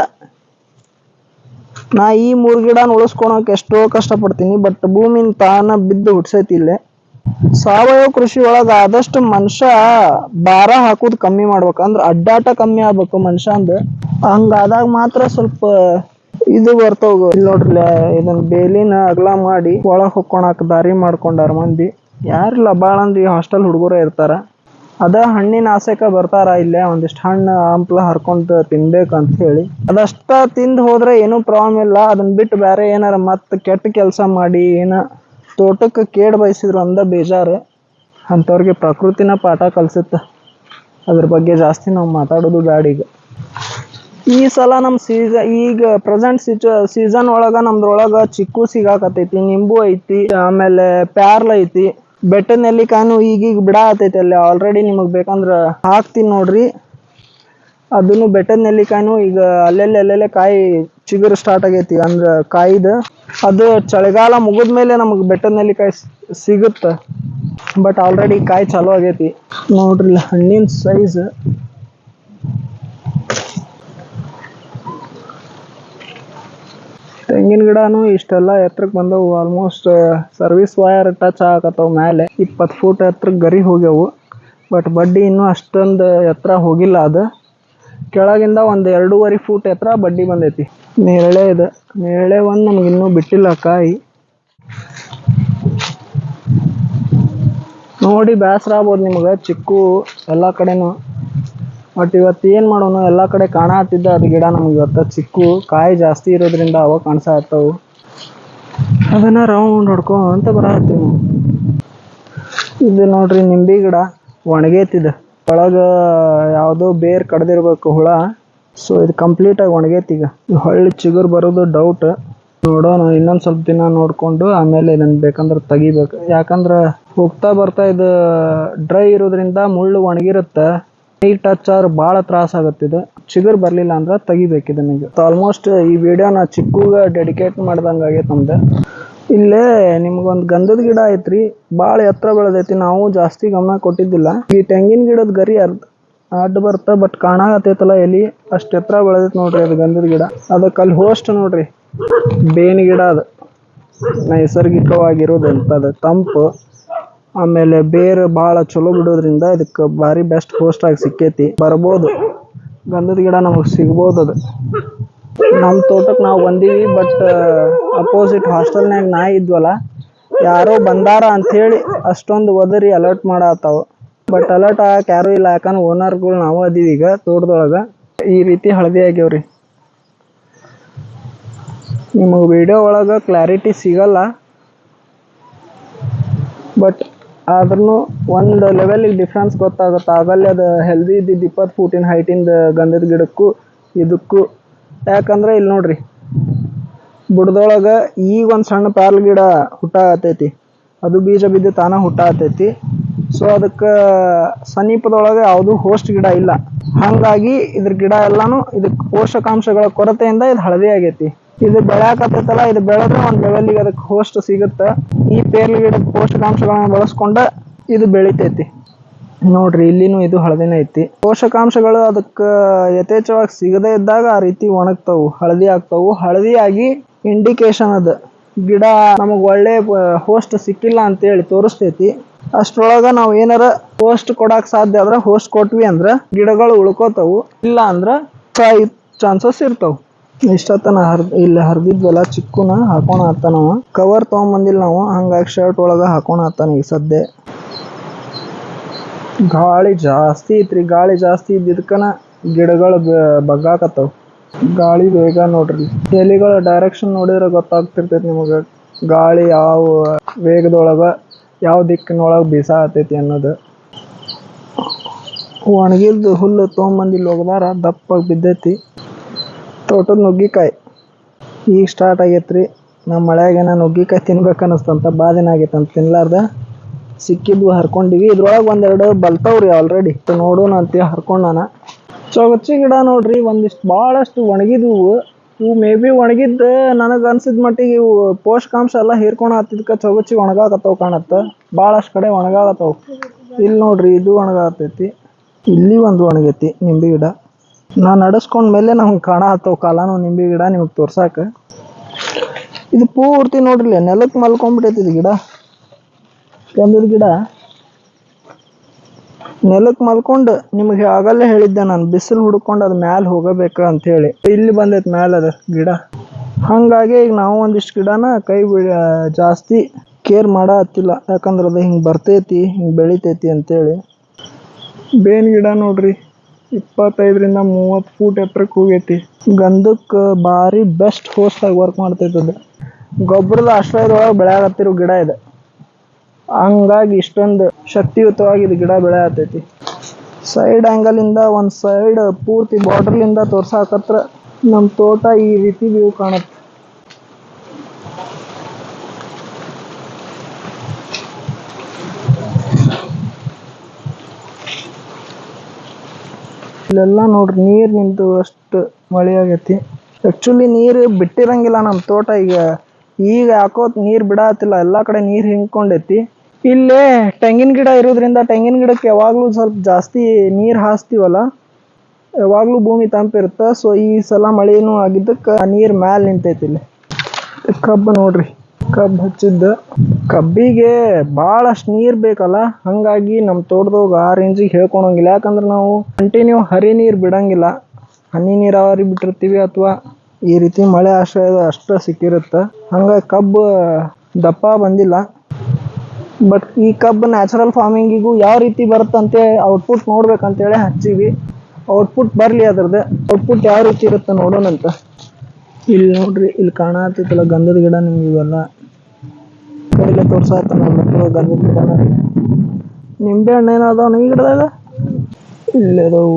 ನಾ ಈ ಮೂರು ಗಿಡನ ಉಳಿಸ್ಕೊಳಕ್ ಎಷ್ಟೋ ಕಷ್ಟಪಡ್ತೀನಿ ಬಟ್ ಭೂಮಿನ ತಾನ ಬಿದ್ದು ಹುಟ್ಸೈತಿ ಇಲ್ಲೇ. ಸಾವಯವ ಕೃಷಿ ಒಳಗ ಆದಷ್ಟು ಮನುಷ್ಯ ಭಾರ ಹಾಕೋದು ಕಮ್ಮಿ ಮಾಡ್ಬೇಕು, ಅಂದ್ರ ಅಡ್ಡಾಟ ಕಮ್ಮಿ ಆಗ್ಬೇಕು ಮನುಷ್ಯಂದು. ಹಂಗಾದಾಗ ಮಾತ್ರ ಸ್ವಲ್ಪ ಇದು ಬರ್ತಾವ ಇಲ್ಲಿ ನೋಡ್ರಿ ಇದನ್ನ ಬೇಲಿನ ಅಗಲ ಮಾಡಿ ಒಳಗ್ ಹೊಕ್ಕೊಣಕ್ ದಾರಿ ಮಾಡ್ಕೊಂಡಾರ ಮಂದಿ. ಯಾರಿಲ್ಲ, ಬಾಳ ಅಂದ್ರಿ ಹಾಸ್ಟೆಲ್ ಹುಡುಗರ ಇರ್ತಾರ. ಅದ ಹಣ್ಣಿನ ಆಸೆಕ ಬರ್ತಾರ ಇಲ್ಲೇ, ಒಂದಿಷ್ಟು ಹಣ್ಣು ಹಂಪ್ಲ ಹರ್ಕೊಂಡ್ ತಿನ್ಬೇಕು ಅಂತ ಹೇಳಿ. ಅದಷ್ಟ ತಿಂದು ಹೋದ್ರೆ ಏನು ಪ್ರಾಬ್ಲಮ್ ಇಲ್ಲ. ಅದನ್ನ ಬಿಟ್ಟು ಬೇರೆ ಏನಾರ ಮತ್ತೆ ಕೆಟ್ಟ ಕೆಲಸ ಮಾಡಿ, ಏನ ತೋಟಕ್ಕೆ ಕೇಡ್ ಬಯಸಿದ್ರು ಅಂದ ಬೇಜಾರು. ಅಂಥವ್ರಿಗೆ ಪ್ರಕೃತಿನ ಪಾಠ ಕಲ್ಸುತ್ತ. ಅದ್ರ ಬಗ್ಗೆ ಜಾಸ್ತಿ ನಾವು ಮಾತಾಡೋದು ಬ್ಯಾಡ ಈ ಸಲ ನಮ್ಮ ಸೀಸ ಈಗ ಪ್ರೆಸೆಂಟ್ ಸಿಚು ಸೀಸನ್ ಒಳಗ ನಮ್ದ್ರೊಳಗೆ ಚಿಕ್ಕು ಸಿಗಾಕತೈತಿ ನಿಂಬು ಐತಿ, ಆಮೇಲೆ ಪ್ಯಾರ್ಲ ಐತಿ. ಬೆಟ್ಟದ ನೆಲ್ಲಿಕಾಯಿನು ಈಗೀಗ ಬಿಡ ಆತೈತಿ ಅಲ್ಲಿ ಆಲ್ರೆಡಿ ನಿಮಗೆ ಬೇಕಂದ್ರ ಹಾಕ್ತೀನಿ ನೋಡ್ರಿ. ಅದನ್ನು ಬೆಟ್ಟದ ನೆಲ್ಲಿಕಾಯಿನು ಈಗ ಅಲ್ಲೆಲ್ಲಿ ಅಲ್ಲೆಲ್ಲೇ ಕಾಯಿ ಚಿಗುರು ಸ್ಟಾರ್ಟ್ ಆಗೈತಿ, ಅಂದ್ರ ಕಾಯಿದ. ಅದು ಚಳಿಗಾಲ ಮುಗಿದ್ಮೇಲೆ ನಮಗೆ ಬೆಟ್ಟದ ನೆಲ್ಲಿಕಾಯಿ ಸಿಗುತ್ತೆ. ಬಟ್ ಆಲ್ರೆಡಿ ಕಾಯಿ ಚಾಲೂ ಆಗೈತಿ. ನೋಡ್ರಿ ಹಣ್ಣಿನ ಸೈಜ್ ತೆಂಗಿನ ಗಿಡನು ಇಷ್ಟೆಲ್ಲ ಎತ್ತರಕ್ಕೆ ಬಂದವು. ಆಲ್ಮೋಸ್ಟ್ ಸರ್ವಿಸ್ ವಯರ್ ಟಚ್ ಆಗತ್ತವು ಮೇಲೆ ಇಪ್ಪತ್ತು ಫೂಟ್ ಎತ್ತರಕ್ಕೆ ಗರಿ ಹೋಗ್ಯವು. ಬಟ್ ಬಡ್ಡಿ ಇನ್ನೂ ಅಷ್ಟೊಂದು ಎತ್ತರ ಹೋಗಿಲ್ಲ ಅದು. ಕೆಳಗಿಂದ ಒಂದು ಎರಡೂವರೆ ಫೂಟ್ ಎತ್ತರ ಬಡ್ಡಿ ಬಂದೈತಿ. ನೇರಳೆ ಇದೆ. ನೇರಳೆ ಒಂದು ನಮ್ಗೆ ಇನ್ನೂ ಬಿಟ್ಟಿಲ್ಲ ಕಾಯಿ. ನೋಡಿ ಬೇಸರ ಆಗ್ಬೋದು ನಿಮ್ಗೆ. ಚಿಕ್ಕು ಎಲ್ಲ ಕಡೆನೂ. ಬಟ್ ಇವತ್ತು ಏನು ಮಾಡೋಣ ಎಲ್ಲ ಕಡೆ ಕಾಣತ್ತಿದ್ದ ಅದು ಗಿಡ ನಮ್ಗೆ ಇವತ್ತು ಚಿಕ್ಕು. ಕಾಯಿ ಜಾಸ್ತಿ ಇರೋದ್ರಿಂದ ಅವ ಕಾಣಿಸಾತ್ತವು ಅದನ್ನ ರೌಂಡ್ ಹೊಡ್ಕೊಂತ ಬರತ್ತೀವಿ ಇದು ನೋಡ್ರಿ ನಿಂಬೆ ಗಿಡ. ಒಣಗೇತಿದ ಒಳಗ ಯಾವುದೋ ಬೇರ್ ಕಡ್ದಿರ್ಬೇಕು ಹುಳ. ಸೊ ಇದು ಕಂಪ್ಲೀಟ್ ಆಗಿ ಒಣಗೈತಿ ಈಗ ಹೊಳ್ಳಿ ಚಿಗುರು ಬರೋದು ಡೌಟ್ ನೋಡೋಣ, ಇನ್ನೊಂದು ಸ್ವಲ್ಪ ದಿನ ನೋಡ್ಕೊಂಡು ಆಮೇಲೆ ಇದನ್ನು ಬೇಕಂದ್ರೆ ತೆಗಿಬೇಕು. ಯಾಕಂದ್ರೆ ಹೋಗ್ತಾ ಬರ್ತಾ ಇದು ಡ್ರೈ ಇರೋದ್ರಿಂದ ಮುಳ್ಳು ಒಣಗಿರುತ್ತೆ. ನೀರ್ ಟಚ್ ಆದ್ರೆ ಭಾಳ ತ್ರಾಸ ಆಗತ್ತೆ ಇದು ಚಿಗುರು ಬರ್ಲಿಲ್ಲ ಅಂದ್ರೆ ತೆಗಿಬೇಕು ಇದನ್ನ ಆಲ್ಮೋಸ್ಟ್ ಈ ವಿಡಿಯೋನ ಚಿಕ್ಕೂಗ ಡೆಡಿಕೇಟ್ ಮಾಡ್ದಂಗೆ ಆಗೈತೆ ನಮ್ದು. ಇಲ್ಲೇ ನಿಮ್ಗೊಂದು ಗಂಧದ ಗಿಡ ಐತ್ರಿ ಬಹಳ ಎತ್ತರ ಬೆಳೆದೈತಿ, ನಾವು ಜಾಸ್ತಿ ಗಮನ ಕೊಟ್ಟಿದ್ದಿಲ್ಲ. ಈ ತೆಂಗಿನ ಗಿಡದ ಗರಿ ಅರ್ಧ, ಅಡ್ಡ ಬರ್ತ ಬಟ್ ಕಾಣಾಕತ್ತೈತಲ್ಲ ಎಲಿ, ಅಷ್ಟು ಎತ್ತರ ಬೆಳೆದೈತಿ ನೋಡ್ರಿ ಅದು ಗಂಧದ ಗಿಡ. ಅದಕ್ಕೆ ಅಲ್ಲಿ ಹೋಸ್ಟ್ ನೋಡ್ರಿ ಬೇನ್ ಗಿಡ ಅದು. ನೈಸರ್ಗಿಕವಾಗಿರೋದು ಅಂತದು ತಂಪು. ಆಮೇಲೆ ಬೇರು ಭಾಳ ಚಲೋ ಬಿಡೋದ್ರಿಂದ ಇದಕ್ಕೆ ಭಾರಿ ಬೆಸ್ಟ್ ಪೋಸ್ಟ್ ಆಗಿ ಸಿಕ್ಕೈತಿ. ಬರ್ಬೋದು. ಗಂಧದ ಗಿಡ ನಮಗೆ ಸಿಗ್ಬೋದು ಅದು. ನಮ್ಮ ತೋಟಕ್ಕೆ ನಾವು ಬಂದೀವಿ ಬಟ್ ಅಪೋಸಿಟ್ ಹಾಸ್ಟೆಲ್ನಾಗ ನಾ ಇದ್ವಲ್ಲ, ಯಾರೋ ಬಂದಾರ ಅಂಥೇಳಿ ಅಷ್ಟೊಂದು ಒದರಿ ಅಲರ್ಟ್ ಮಾಡತ್ತಾವ ಬಟ್ ಅಲರ್ಟ್ ಆಗಕ್ಕೆ ಯಾರೂ ಇಲ್ಲ, ಯಾಕಂದ್ರೆ ಓನರ್ಗಳು ನಾವು ಅದೀವಿ ಈಗ ತೋಟದೊಳಗೆ. ಈ ರೀತಿ ಹಳದಿ ಆಗ್ಯಾವ್ರಿ. ನಿಮಗೆ ವಿಡಿಯೋ ಒಳಗೆ ಕ್ಲಾರಿಟಿ ಸಿಗಲ್ಲ. ಬಟ್ ಆದ್ರೂ ಒಂದು ಲೆವೆಲಿಗೆ ಡಿಫ್ರೆನ್ಸ್ ಗೊತ್ತಾಗುತ್ತೆ. ಆಗಲ್ಲೇ ಅದು ಹೆಲ್ದಿ ಇದ್ದಿದ್ದು ಇಪ್ಪತ್ತು ಫೂಟಿನ ಹೈಟಿಂದ ಗಂಧದ ಗಿಡಕ್ಕೂ, ಇದಕ್ಕೂ. ಯಾಕಂದ್ರೆ ಇಲ್ಲಿ ನೋಡ್ರಿ, ಬುಡದೊಳಗೆ ಈಗ ಒಂದು ಸಣ್ಣ ಪ್ಯಾರ್ಲ್ ಗಿಡ ಹುಟ್ಟಾಕತೈತಿ ಅದು ಬೀಜ ಬಿದ್ದು ತಾನ ಹುಟ್ಟಾಕತೈತಿ ಸೊ ಅದಕ್ಕೆ ಸಮೀಪದೊಳಗೆ ಯಾವುದೂ ಹೋಸ್ಟ್ ಗಿಡ ಇಲ್ಲ. ಹಾಗಾಗಿ ಇದ್ರ ಗಿಡ ಎಲ್ಲಾನು ಇದಕ್ಕೆ ಪೋಷಕಾಂಶಗಳ ಕೊರತೆಯಿಂದ ಇದು ಹಳದಿ ಆಗೈತಿ. ಇದು ಬೆಳ್ಯಾಕತ್ತೈತಲ್ಲ, ಇದು ಬೆಳೆದ್ರೆ ಒಂದು ಲೆವೆಲಿಗೆ ಅದಕ್ಕೆ ಹೋಸ್ಟ್ ಸಿಗುತ್ತೆ. ಈ ಪೇರ್ಲ ಗಿಡದ ಪೋಷಕಾಂಶಗಳನ್ನು ಬಳಸ್ಕೊಂಡ ಇದು ಬೆಳಿತೈತಿ. ನೋಡ್ರಿ, ಇಲ್ಲಿನೂ ಇದು ಹಳದಿನ ಐತಿ. ಪೋಷಕಾಂಶಗಳು ಅದಕ್ಕೆ ಯಥೇಚ್ಛವಾಗಿ ಸಿಗದೇ ಇದ್ದಾಗ ಆ ರೀತಿ ಒಣಗ್ತಾವು, ಹಳದಿ ಆಗ್ತಾವು. ಹಳದಿ ಆಗಿ ಇಂಡಿಕೇಶನ್ ಅದ. ಗಿಡ ನಮಗ್ ಒಳ್ಳೆ ಹೋಸ್ಟ್ ಸಿಕ್ಕಿಲ್ಲ ಅಂತೇಳಿ ತೋರಿಸ್ತೈತಿ. ಅಷ್ಟರೊಳಗ ನಾವು ಏನಾರ ಹೋಸ್ಟ್ ಕೊಡಾಕ್ ಸಾಧ್ಯ ಆದ್ರ ಹೋಸ್ಟ್ ಕೊಟ್ವಿ ಅಂದ್ರ ಗಿಡಗಳು ಉಳ್ಕೋತಾವು. ಇಲ್ಲ ಅಂದ್ರ ಚಾನ್ಸಸ್ ಇರ್ತಾವ. ಇಷ್ಟತನ ಹರ್ದ್ ಇಲ್ಲಿ ಹರಿದಿದ್ವಲ್ಲ ಚಿಕ್ಕುನ ಹಾಕೋಣ ಆತ ನಾವು ಕವರ್ ತೊಗೊಂಬಂದಿಲ್ಲ ನಾವು, ಹಂಗಾಗಿ ಶರ್ಟ್ ಒಳಗೆ ಹಾಕೋಣ ಹತ್ತಾನ ಈಗ ಸದ್ಯ. ಗಾಳಿ ಜಾಸ್ತಿ ಐತ್ರಿ, ಗಾಳಿ ಜಾಸ್ತಿ ಇದ್ದಿದ್ಕನ ಗಿಡಗಳು ಬಗ್ಗಾಕತ್ತವು. ಗಾಳಿ ಬೇಗ ನೋಡ್ರಿ. ಎಲಿಗಳ ಡೈರೆಕ್ಷನ್ ನೋಡಿದ್ರೆ ಗೊತ್ತಾಗ್ತಿರ್ತೈತಿ ನಿಮಗೆ. ಗಾಳಿ ಯಾವ ವೇಗದೊಳಗೆ, ಯಾವ ದಿಕ್ಕಿನೊಳಗೆ ಬೀಸಾತೈತಿ ಅನ್ನೋದು. ಒಣಗಿಲ್ದು ಹುಲ್ಲು ತೊಗೊಂಬಂದಿಲ್ಲ ಹೋಗ್ದಾರ, ದಪ್ಪಾಗಿ ಬಿದ್ದೈತಿ. ತೋಟದ ನುಗ್ಗಿಕಾಯಿ. ಈಗ ಸ್ಟಾರ್ಟ್ ಆಗೈತ್ರಿ. ನಮ್ಮ ಮಳೆಯಾಗೇನ ನುಗ್ಗಿಕಾಯಿ ತಿನ್ಬೇಕು ಅನ್ನಿಸ್ತಂತ ಬಾದಿನ ಆಗೈತಂತ ಆಗೈತೆ ತಿನ್ಲಾರ್ದ. ಸಿಕ್ಕಿದ್ವು ಹರ್ಕೊಂಡಿವಿ. ಇದ್ರೊಳಗೆ ಒಂದೆರಡು ಬಲ್ತಾವ್ರಿ ಆಲ್ರೆಡಿ ನೋಡೋಣ ಅಂತ ಹರ್ಕೊಂಡು ನಾನು ಚೊಗಚಿ ಗಿಡ ನೋಡ್ರಿ, ಒಂದಿಷ್ಟು ಭಾಳಷ್ಟು ಒಣಗಿದ್ವು. ಇವು ಮೇ ಬಿ ಒಣಗಿದ್ದ ನನಗೆ ಅನ್ಸಿದ ಮಟ್ಟಿಗೆ ಇವು ಪೋಷಕಾಂಶ ಎಲ್ಲ ಹೀರ್ಕೊಂಡು ಹತ್ತಿದ್ಕ ಚೊಗಚ್ಚಿ ಒಣಗಾಕತ್ತವು ಕಾಣತ್ತ. ಭಾಳಷ್ಟು ಕಡೆ ಒಣಗಾಕತ್ತವು. ಇಲ್ಲಿ ನೋಡ್ರಿ ಇದು ಒಣಗಾತೈತಿ ಇಲ್ಲಿ ಒಂದು ಒಣಗೈತಿ ನಿಂಬೆ ಗಿಡ. ನಾ ನಡೆಸ್ಕೊಂಡ್ಮೇಲೆ ನಮ್ಗೆ ಕಾಣ ಹತ್ತವ ಕಾಲಾನು ನಿಂಬೆ ಗಿಡ ನಿಮಗೆ ತೋರ್ಸಾಕ. ಇದು ಪೂರ್ತಿ ನೋಡ್ರಿ ನೆಲಕ್ಕೆ ಮಲ್ಕೊಂಡ್ಬಿಟ್ಟೈತಿ ಇದು ಗಿಡ. ಗಂಧದ ಗಿಡ. ನೆಲಕ್ಕೆ ಮಲ್ಕೊಂಡು ನಿಮಗೆ ಆಗಲ್ಲೇ ಹೇಳಿದ್ದೆ ನಾನು, ಬಿಸಿಲು ಹುಡ್ಕೊಂಡು ಅದು ಮ್ಯಾಲೆ ಹೋಗಬೇಕು ಅಂತ ಹೇಳಿ ಇಲ್ಲಿ ಬಂದೈತೆ ಮ್ಯಾಲೆ ಅದು ಗಿಡ. ಹಾಗಾಗಿ ಈಗ ನಾವು ಒಂದಿಷ್ಟು ಗಿಡನ ಕೈ ಜಾಸ್ತಿ ಕೇರ್ ಮಾಡ ಹತ್ತಿಲ್ಲ. ಯಾಕಂದ್ರೆ ಅದು ಹಿಂಗೆ ಬರ್ತೈತಿ, ಹಿಂಗೆ ಬೆಳಿತೈತಿ ಅಂತೇಳಿ ಬೇನ್ ಗಿಡ ನೋಡ್ರಿ. ಇಪ್ಪತ್ತೈದರಿಂದ ಮೂವತ್ತು ಫೂಟ್ ಎತ್ತರಕ್ಕೆ ಹೋಗೈತಿ. ಗಂಧಕ್ಕೆ ಭಾರಿ ಬೆಸ್ಟ್ ಹೋಸ್ಟ್ ಆಗಿ ವರ್ಕ್ ಮಾಡ್ತೈತಿ ಅದು. ಗೊಬ್ಬರದ ಆಶ್ರಯದೊಳಗೆ ಬೆಳೆಯಕತ್ತಿರೋ ಗಿಡ ಇದೆ. ಹಂಗಾಗಿ ಇಷ್ಟೊಂದು ಶಕ್ತಿಯುತವಾಗಿ ಇದು ಗಿಡ ಬೆಳೆಯತ್ತೈತಿ ಸೈಡ್ ಆ್ಯಂಗಲಿಂದ ಒಂದು ಸೈಡ್ ಪೂರ್ತಿ ಬಾರ್ಡರ್ಲಿಂದ ತೋರ್ಸಾಕತ್ರ ನಮ್ಮ ತೋಟ ಈ ರೀತಿ ವ್ಯೂ ಕಾಣುತ್ತೆ. ಇಲ್ಲೆಲ್ಲ ನೋಡ್ರಿ, ನೀರು ನಿಂತು ಅಷ್ಟು ಮಳೆ ಆಗೈತಿ. ಆ್ಯಕ್ಚುಲಿ ನೀರು ಬಿಟ್ಟಿರಂಗಿಲ್ಲ ನಮ್ಮ ತೋಟ ಈಗ. ಈಗ ಯಾಕೋ ನೀರು ಬಿಡಾತಿಲ್ಲ ಎಲ್ಲ ಕಡೆ ನೀರು ಹಿಂಕೊಂಡೈತಿ ಇಲ್ಲೇ ತೆಂಗಿನ ಗಿಡ ಇರೋದ್ರಿಂದ ತೆಂಗಿನ ಗಿಡಕ್ಕೆ ಯಾವಾಗಲೂ ಸ್ವಲ್ಪ ಜಾಸ್ತಿ ನೀರು ಹಾಸ್ತೀವಲ್ಲ, ಯಾವಾಗಲೂ ಭೂಮಿ ತಂಪಿರುತ್ತೆ ಸೊ ಈ ಸಲ ಮಳೆನೂ ಆಗಿದ್ದಕ್ಕೆ ನೀರು ಮ್ಯಾಲೆ ನಿಂತೈತಿ ಇಲ್ಲಿ. ಕಬ್ಬು ನೋಡ್ರಿ. ಕಬ್ಬು ಹಚ್ಚಿದ್ದು. ಕಬ್ಬಿಗೆ ಭಾಳಷ್ಟು ನೀರು ಬೇಕಲ್ಲ, ಹಾಗಾಗಿ ನಮ್ಮ ತೋಟದಾಗ ಆ ರೇಂಜಿಗೆ ಹೇಳ್ಕೊಳಂಗಿಲ್ಲ. ಯಾಕಂದ್ರೆ ನಾವು ಕಂಟಿನ್ಯೂ ಹರಿ ನೀರು ಬಿಡಂಗಿಲ್ಲ. ಹನಿ ನೀರಾವರಿ ಬಿಟ್ಟಿರ್ತೀವಿ ಅಥವಾ ಈ ರೀತಿ ಮಳೆ ಆಶ್ರಯದ ಅಷ್ಟು ಸಿಕ್ಕಿರುತ್ತೆ. ಹಂಗಾಗಿ ಕಬ್ಬು ದಪ್ಪ ಬಂದಿಲ್ಲ. ಬಟ್ ಈ ಕಬ್ಬು ನ್ಯಾಚುರಲ್ ಫಾರ್ಮಿಂಗಿಗೂ ಯಾವ ರೀತಿ ಬರುತ್ತಂತೆ ಔಟ್ಪುಟ್ ನೋಡ್ಬೇಕಂತೇಳಿ ಹಚ್ಚೀವಿ. ಔಟ್ಪುಟ್ ಬರಲಿ ಅದ್ರದ್ದು. ಔಟ್ಪುಟ್ ಯಾವ ರೀತಿ ಇರುತ್ತೆ ನೋಡೋಣಂತ. ಇಲ್ಲಿ ನೋಡ್ರಿ ಇಲ್ಲಿ ಕಾಣತ್ತೈತಲ್ಲ ಗಂಧದ ಗಿಡ ನಿಮ್ಗೆ ಇವೆಲ್ಲ. ಕೈಲೇ ತೋರ್ಸಾತ ನಮ್ಮ ಗಂಧದ ಗಿಡನ ನಿಂಬೆ ಹಣ್ಣು ಏನೋ ಅದಾವ ಈ ಗಿಡದಾಗ? ಇಲ್ಲದವು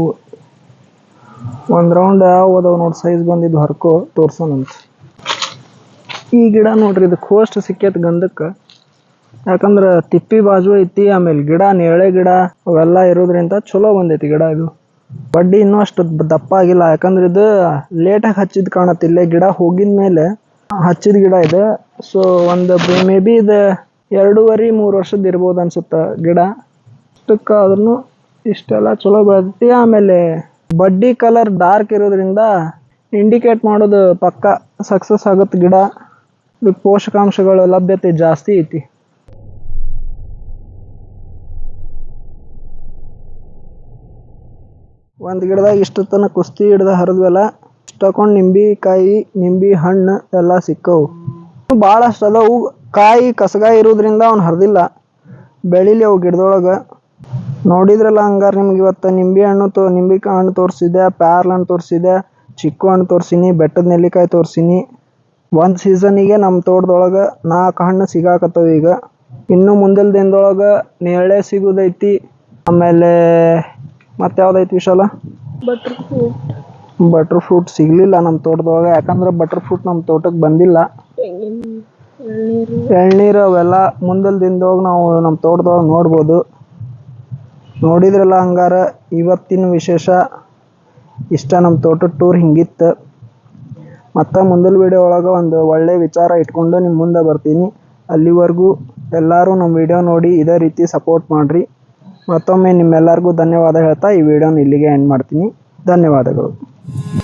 ಒಂದು ರೌಂಡ್ ಯಾವ ಅದಾವ ನೋಡಿ ಸೈಜ್ ಬಂದಿದ್ದು ಹರ್ಕೋ ತೋರ್ಸೋಣಂತ ಈ ಗಿಡ ನೋಡ್ರಿ, ಇದು ಕೋಸ್ಟ್ ಸಿಕ್ಕೈತೆ ಗಂಧಕ್ಕೆ. ಯಾಕಂದ್ರೆ ತಿಪ್ಪಿ ಬಾಜು ಐತಿ, ಆಮೇಲೆ ಗಿಡ ನೇಳೆ ಗಿಡ, ಅವೆಲ್ಲ ಇರೋದ್ರಿಂದ ಚಲೋ ಬಂದೈತಿ ಗಿಡ ಇದು. ಬಡ್ಡಿ ಇನ್ನೂ ಅಷ್ಟು ದಪ್ಪ ಆಗಿಲ್ಲ, ಯಾಕಂದ್ರೆ ಇದು ಲೇಟಾಗಿ ಹಚ್ಚಿದ್ ಕಾಣತ್ತೆ, ಇಲ್ಲೇ ಗಿಡ ಹೋಗಿದ ಮೇಲೆ ಹಚ್ಚಿದ ಗಿಡ ಇದೆ. ಸೊ ಒಂದು ಮೇ ಬಿ ಇದು ಎರಡೂವರೆ, ಮೂರು ವರ್ಷದ ಇರ್ಬೋದು ಅನ್ಸುತ್ತೆ ಗಿಡ. ಅಷ್ಟಕ್ಕೆ ಆದ್ರೂ ಇಷ್ಟೆಲ್ಲ ಚಲೋ ಬೆಳೆದೈತಿ ಆಮೇಲೆ ಬಡ್ಡಿ ಕಲರ್ ಡಾರ್ಕ್ ಇರೋದ್ರಿಂದ ಇಂಡಿಕೇಟ್ ಮಾಡೋದು ಪಕ್ಕ ಸಕ್ಸಸ್ ಆಗುತ್ತೆ ಗಿಡ. ಪೋಷಕಾಂಶಗಳು ಪೋಷಕಾಂಶಗಳ ಲಭ್ಯತೆ ಜಾಸ್ತಿ ಐತಿ. ಒಂದು ಗಿಡದಾಗ ಇಷ್ಟು ತನಕ ಕುಸ್ತಿ ಹಿಡ್ದ ಹರಿದ್ವಲ್ಲ ಇಷ್ಟಕೊಂಡ್ ನಿಂಬಿಕಾಯಿ ನಿಂಬಿ ಹಣ್ಣು ಎಲ್ಲಾ ಸಿಕ್ಕವು. ಭಾಳಷ್ಟು ಅದಾವು. ಕಾಯಿ ಕಸಗ ಇರೋದ್ರಿಂದ ಅವ್ನು ಹರಿದಿಲ್ಲ. ಬೆಳಿಲಿ ಅವು ಗಿಡದೊಳಗೆ. ನೋಡಿದ್ರಲ್ಲ ಹಂಗಾರೆ ನಿಮ್ಗೆ ಇವತ್ತು ನಿಂಬೆ ಹಣ್ಣು ತೋ ನಿಂಬಿಕಾಯಿ ಹಣ್ಣು ತೋರಿಸಿದೆ ಪ್ಯಾರ್ಲ ಹಣ್ಣು ತೋರಿಸಿದೆ ಚಿಕ್ಕು ಹಣ್ಣು ತೋರಿಸಿನಿ, ಬೆಟ್ಟದ ನೆಲ್ಲಿಕಾಯಿ ತೋರಿಸಿನಿ. ಒಂದು ಸೀಸನಿಗೆ ನಮ್ಮ ತೋಟದೊಳಗೆ ನಾಲ್ಕು ಹಣ್ಣು ಸಿಗಾಕತ್ತವ ಈಗ. ಇನ್ನು ಮುಂದಿನ ದಿನದೊಳಗೆ ನೇರಳೆ ಸಿಗೋದೈತಿ. ಆಮೇಲೆ ಮತ್ತೆ ಯಾವ್ದೈತಿ ವಿಶಾಲ? ಬಟ್ರ್ ಬಟರ್ ಫ್ರೂಟ್ ಸಿಗಲಿಲ್ಲ ನಮ್ಮ ತೋಟದೊಳಗ. ಯಾಕಂದ್ರೆ ಬಟರ್ ಫ್ರೂಟ್ ನಮ್ಮ ತೋಟಕ್ಕೆ ಬಂದಿಲ್ಲ. ಎಳ್ನೀರು ಅವೆಲ್ಲ ಮುಂದಿನ ದಿನದೊಳಗೆ ನಾವು ನಮ್ಮ ತೋಟದೊಳಗೆ ನೋಡ್ಬೋದು. ನೋಡಿದ್ರಲ್ಲ ಹಂಗಾರ ಇವತ್ತಿನ ವಿಶೇಷ ಇಷ್ಟ ನಮ್ಮ ತೋಟದ ಟೂರ್ ಹಿಂಗಿತ್ತು. ಮತ್ತು ಮುಂದಿನ ವಿಡಿಯೋ ಒಳಗೆ ಒಂದು ಒಳ್ಳೆ ವಿಚಾರ ಇಟ್ಕೊಂಡು ನಿಮ್ಮ ಮುಂದೆ ಬರ್ತೀನಿ. ಅಲ್ಲಿವರೆಗೂ ಎಲ್ಲರೂ ನಮ್ಮ ವಿಡಿಯೋ ನೋಡಿ ಇದೇ ರೀತಿ ಸಪೋರ್ಟ್ ಮಾಡಿರಿ. ಮತ್ತೊಮ್ಮೆ ನಿಮ್ಮೆಲ್ಲರಿಗೂ ಧನ್ಯವಾದ ಹೇಳ್ತಾ ಈ ವಿಡಿಯೋನ ಇಲ್ಲಿಗೆ ಎಂಡ್ ಮಾಡ್ತೀನಿ. ಧನ್ಯವಾದಗಳು. Mm-hmm.